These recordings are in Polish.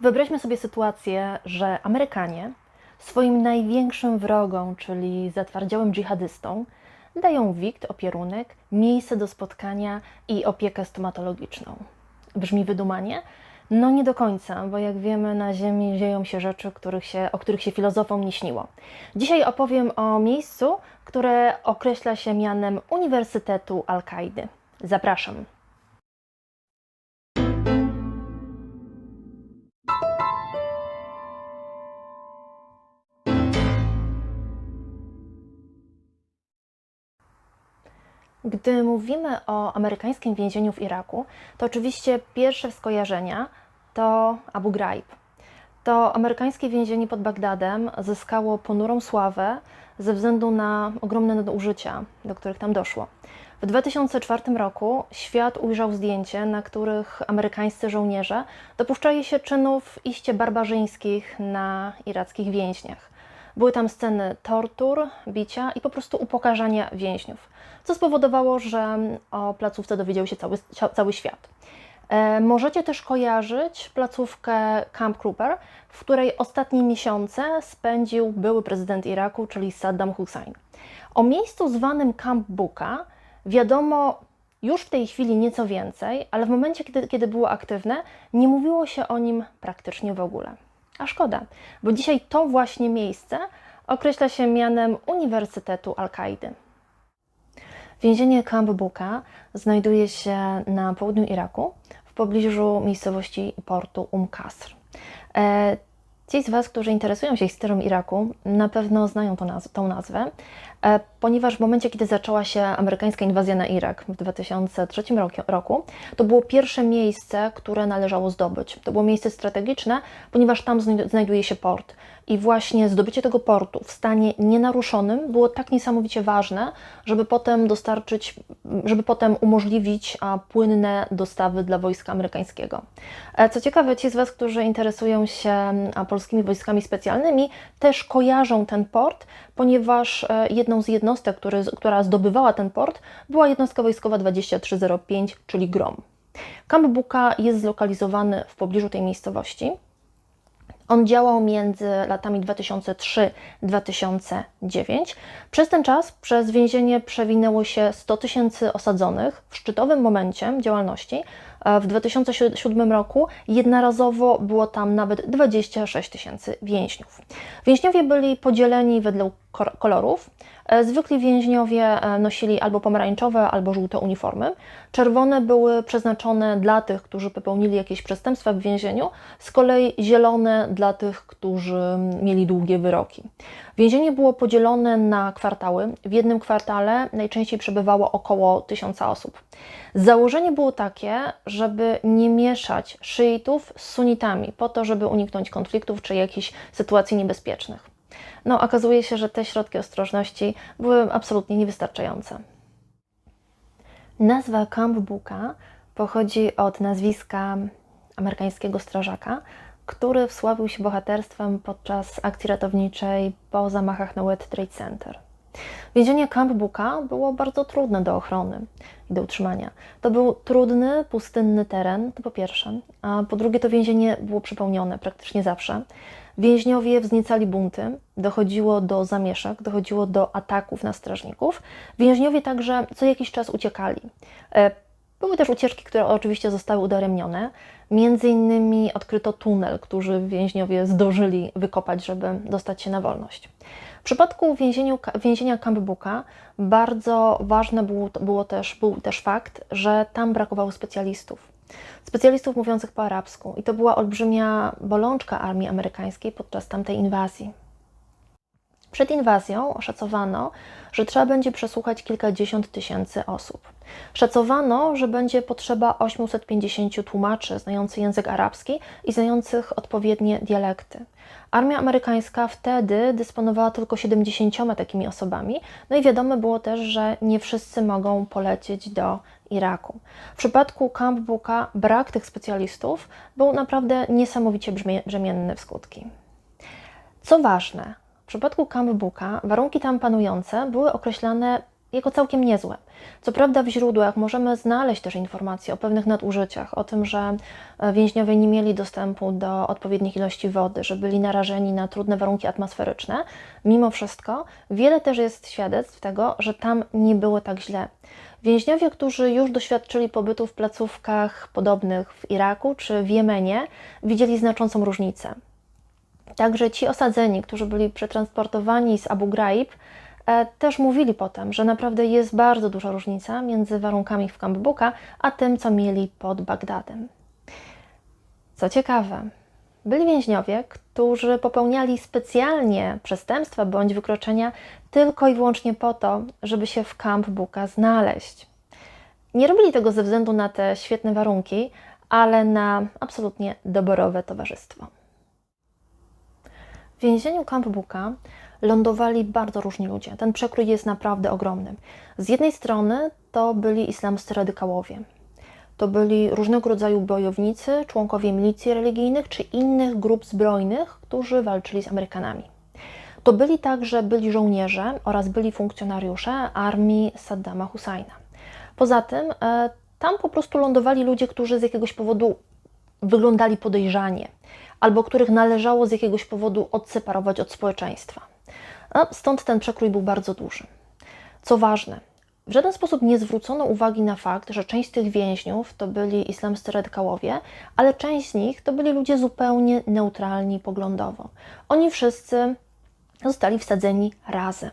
Wyobraźmy sobie sytuację, że Amerykanie swoim największym wrogom, czyli zatwardziałym dżihadystom, dają wikt, opierunek, miejsce do spotkania i opiekę stomatologiczną. Brzmi wydumanie? No nie do końca, bo jak wiemy, na Ziemi dzieją się rzeczy, których się, o których się filozofom nie śniło. Dzisiaj opowiem o miejscu, które określa się mianem Uniwersytetu Al-Kaidy. Zapraszam. Gdy mówimy o amerykańskim więzieniu w Iraku, to oczywiście pierwsze skojarzenia to Abu Ghraib. To amerykańskie więzienie pod Bagdadem zyskało ponurą sławę ze względu na ogromne nadużycia, do których tam doszło. W 2004 roku świat ujrzał zdjęcie, na których amerykańscy żołnierze dopuszczali się czynów iście barbarzyńskich na irackich więźniach. Były tam sceny tortur, bicia i po prostu upokarzania więźniów, co spowodowało, że o placówce dowiedział się cały, cały świat. E, możecie też kojarzyć placówkę Camp Cooper, w której ostatnie miesiące spędził były prezydent Iraku, czyli Saddam Hussein. O miejscu zwanym Camp Buka wiadomo już w tej chwili nieco więcej, ale w momencie, kiedy, kiedy było aktywne, nie mówiło się o nim praktycznie w ogóle. A szkoda, bo dzisiaj to właśnie miejsce określa się mianem Uniwersytetu Al-Kaidy. Więzienie Camp Buka znajduje się na południu Iraku, w pobliżu miejscowości portu Umm Qasr. E, Ci z Was, którzy interesują się historią Iraku, na pewno znają tą, naz tą nazwę, ponieważ w momencie, kiedy zaczęła się amerykańska inwazja na Irak w 2003 roku, to było pierwsze miejsce, które należało zdobyć. To było miejsce strategiczne, ponieważ tam znajduje się port. I właśnie zdobycie tego portu w stanie nienaruszonym było tak niesamowicie ważne, żeby potem dostarczyć, żeby potem umożliwić płynne dostawy dla wojska amerykańskiego. E, co ciekawe, ci z Was, którzy interesują się polskimi wojskami specjalnymi, też kojarzą ten port, ponieważ e, jedną z jednostek, który, która zdobywała ten port, była jednostka wojskowa 2305, czyli GROM. Camp Buka jest zlokalizowany w pobliżu tej miejscowości. On działał między latami 2003-2009. Przez ten czas przez więzienie przewinęło się 100 tysięcy osadzonych. W szczytowym momencie działalności w 2007 roku jednorazowo było tam nawet 26 tysięcy więźniów. Więźniowie byli podzieleni wedle kolorów. E, zwykli więźniowie e, nosili albo pomarańczowe, albo żółte uniformy. Czerwone były przeznaczone dla tych, którzy popełnili jakieś przestępstwa w więzieniu, z kolei zielone dla tych, którzy mieli długie wyroki. Więzienie było podzielone na kwartały. W jednym kwartale najczęściej przebywało około tysiąca osób. Założenie było takie, żeby nie mieszać szyitów z sunitami, po to, żeby uniknąć konfliktów czy jakichś sytuacji niebezpiecznych. No, okazuje się, że te środki ostrożności były absolutnie niewystarczające. Nazwa Camp Buka pochodzi od nazwiska amerykańskiego strażaka, który wsławił się bohaterstwem podczas akcji ratowniczej po zamachach na World Trade Center. Więzienie Camp Buka było bardzo trudne do ochrony i do utrzymania. To był trudny, pustynny teren, to po pierwsze, a po drugie to więzienie było przepełnione praktycznie zawsze. Więźniowie wzniecali bunty, dochodziło do zamieszek, dochodziło do ataków na strażników. Więźniowie także co jakiś czas uciekali. E, były też ucieczki, które oczywiście zostały udaremnione. Między innymi odkryto tunel, który więźniowie zdążyli wykopać, żeby dostać się na wolność. W przypadku więzienia Camp Buka bardzo ważne było, było też, był też fakt, że tam brakowało specjalistów. Specjalistów mówiących po arabsku i to była olbrzymia bolączka armii amerykańskiej podczas tamtej inwazji. Przed inwazją oszacowano, że trzeba będzie przesłuchać kilkadziesiąt tysięcy osób. Szacowano, że będzie potrzeba 850 tłumaczy znających język arabski i znających odpowiednie dialekty. Armia amerykańska wtedy dysponowała tylko 70 takimi osobami, no i wiadomo było też, że nie wszyscy mogą polecieć do Iraku. W przypadku Camp Buka brak tych specjalistów był naprawdę niesamowicie brzemienny w skutki. Co ważne, przypadku Camp Buka warunki tam panujące były określane jako całkiem niezłe. Co prawda w źródłach możemy znaleźć też informacje o pewnych nadużyciach, o tym, że e, więźniowie nie mieli dostępu do odpowiednich ilości wody, że byli narażeni na trudne warunki atmosferyczne. Mimo wszystko wiele też jest świadectw tego, że tam nie było tak źle. Więźniowie, którzy już doświadczyli pobytu w placówkach podobnych w Iraku czy w Jemenie, widzieli znaczącą różnicę. Także ci osadzeni, którzy byli przetransportowani z Abu Ghraib, e, też mówili potem, że naprawdę jest bardzo duża różnica między warunkami w Camp Buka, a tym, co mieli pod Bagdadem. Co ciekawe, byli więźniowie, którzy popełniali specjalnie przestępstwa bądź wykroczenia tylko i wyłącznie po to, żeby się w Camp Buka znaleźć. Nie robili tego ze względu na te świetne warunki, ale na absolutnie doborowe towarzystwo. W więzieniu Camp Buka lądowali bardzo różni ludzie. Ten przekrój jest naprawdę ogromny. Z jednej strony to byli islamscy radykałowie. To byli różnego rodzaju bojownicy, członkowie milicji religijnych czy innych grup zbrojnych, którzy walczyli z Amerykanami. To byli także byli żołnierze oraz byli funkcjonariusze armii Saddama Husajna. Poza tym e, tam po prostu lądowali ludzie, którzy z jakiegoś powodu wyglądali podejrzanie albo których należało z jakiegoś powodu odseparować od społeczeństwa. A stąd ten przekrój był bardzo duży. Co ważne, w żaden sposób nie zwrócono uwagi na fakt, że część z tych więźniów to byli islamscy radykałowie, ale część z nich to byli ludzie zupełnie neutralni poglądowo. Oni wszyscy zostali wsadzeni razem,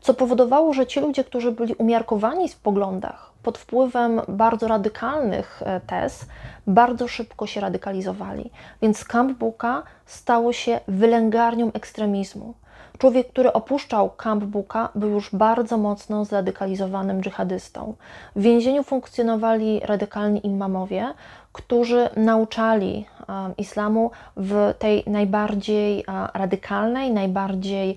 co powodowało, że ci ludzie, którzy byli umiarkowani w poglądach, pod wpływem bardzo radykalnych e, tez, bardzo szybko się radykalizowali. Więc Camp Buka stało się wylęgarnią ekstremizmu. Człowiek, który opuszczał Camp Buka, był już bardzo mocno zradykalizowanym dżihadystą. W więzieniu funkcjonowali radykalni imamowie, którzy nauczali islamu w tej najbardziej radykalnej, najbardziej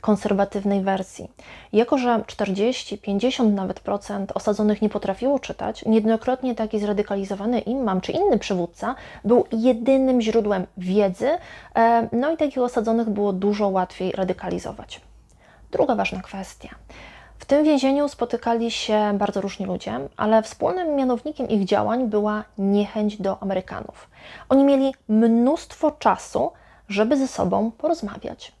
konserwatywnej wersji. Jako, że 40, 50 nawet procent osadzonych nie potrafiło czytać, niejednokrotnie taki zradykalizowany imam czy inny przywódca był jedynym źródłem wiedzy, no i takich osadzonych było dużo łatwiej radykalizować. Druga ważna kwestia. W tym więzieniu spotykali się bardzo różni ludzie, ale wspólnym mianownikiem ich działań była niechęć do Amerykanów. Oni mieli mnóstwo czasu, żeby ze sobą porozmawiać,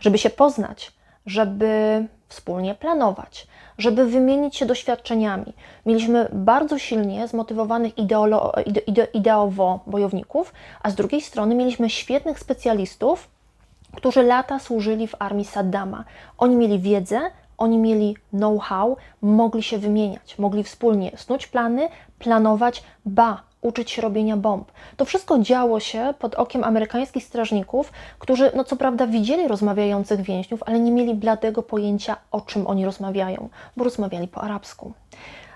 żeby się poznać, żeby wspólnie planować, żeby wymienić się doświadczeniami. Mieliśmy bardzo silnie zmotywowanych ideolo, ide, ideowo bojowników, a z drugiej strony mieliśmy świetnych specjalistów, którzy lata służyli w armii Saddama. Oni mieli wiedzę, oni mieli know-how, mogli się wymieniać, mogli wspólnie snuć plany, planować, ba, uczyć się robienia bomb. To wszystko działo się pod okiem amerykańskich strażników, którzy, no co prawda, widzieli rozmawiających więźniów, ale nie mieli bladego pojęcia, o czym oni rozmawiają, bo rozmawiali po arabsku.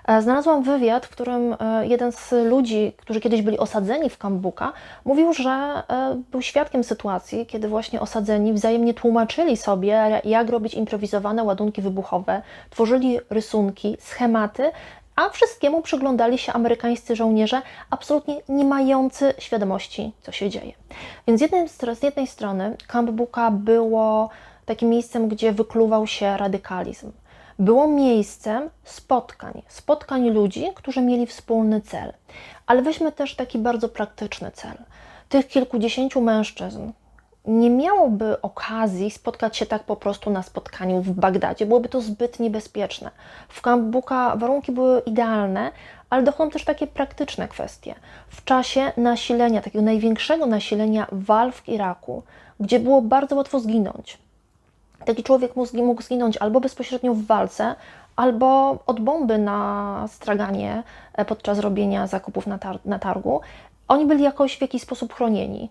E, znalazłam wywiad, w którym e, jeden z ludzi, którzy kiedyś byli osadzeni w Kambuka, mówił, że e, był świadkiem sytuacji, kiedy właśnie osadzeni wzajemnie tłumaczyli sobie, jak robić improwizowane ładunki wybuchowe, tworzyli rysunki, schematy, a wszystkiemu przyglądali się amerykańscy żołnierze, absolutnie nie mający świadomości, co się dzieje. Więc z jednej, z jednej strony Kambuka było takim miejscem, gdzie wykluwał się radykalizm było miejscem spotkań, spotkań ludzi, którzy mieli wspólny cel. Ale weźmy też taki bardzo praktyczny cel. Tych kilkudziesięciu mężczyzn nie miałoby okazji spotkać się tak po prostu na spotkaniu w Bagdadzie. Byłoby to zbyt niebezpieczne. W Kambuka warunki były idealne, ale dochodzą też takie praktyczne kwestie. W czasie nasilenia, takiego największego nasilenia walk w Iraku, gdzie było bardzo łatwo zginąć, taki człowiek mógł zginąć albo bezpośrednio w walce, albo od bomby na straganie e, podczas robienia zakupów na, na targu. Oni byli jakoś w jakiś sposób chronieni.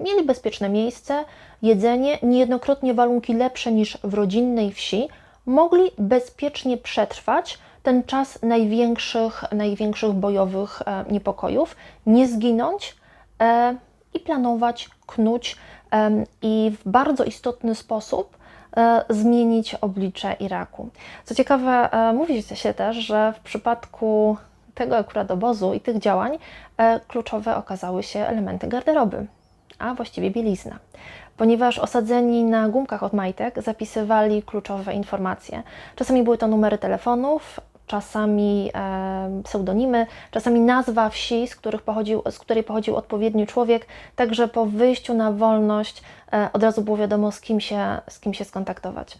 Mieli bezpieczne miejsce, jedzenie, niejednokrotnie warunki lepsze niż w rodzinnej wsi, mogli bezpiecznie przetrwać ten czas największych, największych bojowych e, niepokojów, nie zginąć e, i planować, knuć i w bardzo istotny sposób e, zmienić oblicze Iraku. Co ciekawe, mówi się też, że w przypadku tego akurat obozu i tych działań e, kluczowe okazały się elementy garderoby, a właściwie bielizna. ponieważ osadzeni na gumkach od majtek zapisywali kluczowe informacje. Czasami były to numery telefonów, czasami e, pseudonimy, czasami nazwa wsi, z, pochodził, z której pochodził odpowiedni człowiek, także po wyjściu na wolność e, od razu było wiadomo, z kim się, z kim się skontaktować.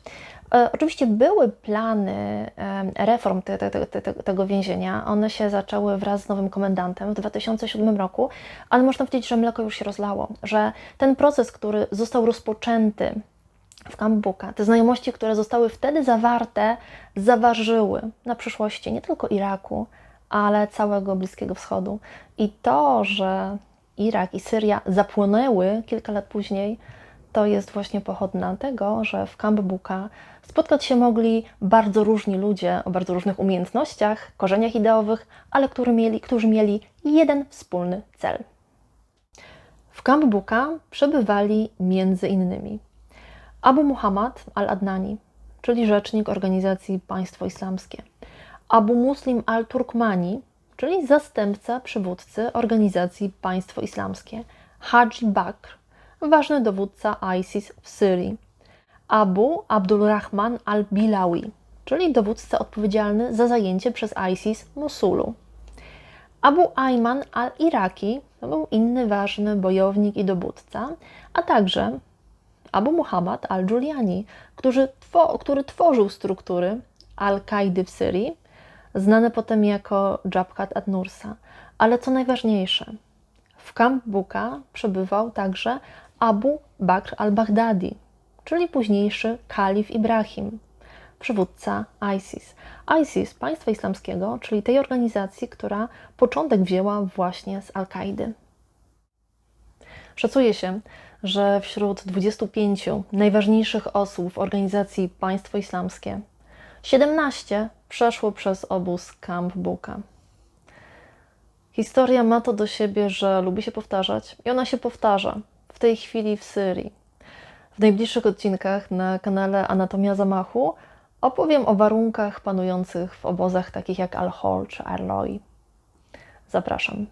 E, Oczywiście były plany reform te, te, te, tego więzienia. One się zaczęły wraz z nowym komendantem w 2007 roku, ale można powiedzieć, że mleko już się rozlało, że ten proces, który został rozpoczęty w Kambuka, te znajomości, które zostały wtedy zawarte, zaważyły na przyszłości nie tylko Iraku, ale całego Bliskiego Wschodu. I to, że Irak i Syria zapłonęły kilka lat później, to jest właśnie pochodna tego, że w Kambuka spotkać się mogli bardzo różni ludzie o bardzo różnych umiejętnościach, korzeniach ideowych, ale którzy mieli, którzy mieli jeden wspólny cel. W Kambuka przebywali między innymi Abu Muhammad al-Adnani, czyli rzecznik organizacji Państwo Islamskie, Abu Muslim al-Turkmani, czyli zastępca przywódcy organizacji Państwo Islamskie, Haji Bakr, ważny dowódca ISIS w Syrii, Abu Abdulrahman al-Bilawi, czyli dowódca odpowiedzialny za zajęcie przez ISIS Mosulu. Abu Ayman al-Iraki to był inny ważny bojownik i dowódca, a także Abu Muhammad al-Juliani, który, two, który tworzył struktury Al-Kaidy w Syrii, znane potem jako Jabhat ad-Nursa. Ale co najważniejsze, w Camp Buka przebywał także Abu Bakr al-Baghdadi, czyli późniejszy kalif Ibrahim, przywódca ISIS. ISIS, państwa islamskiego, czyli tej organizacji, która początek wzięła właśnie z Al-Kaidy. Szacuje się, że wśród 25 najważniejszych osób w organizacji Państwo Islamskie 17 przeszło przez obóz Camp Buka. Historia ma to do siebie, że lubi się powtarzać i ona się powtarza w tej chwili w Syrii. W najbliższych odcinkach na kanale Anatomia Zamachu opowiem o warunkach panujących w obozach takich jak Al-Hol czy Arloi. Zapraszam.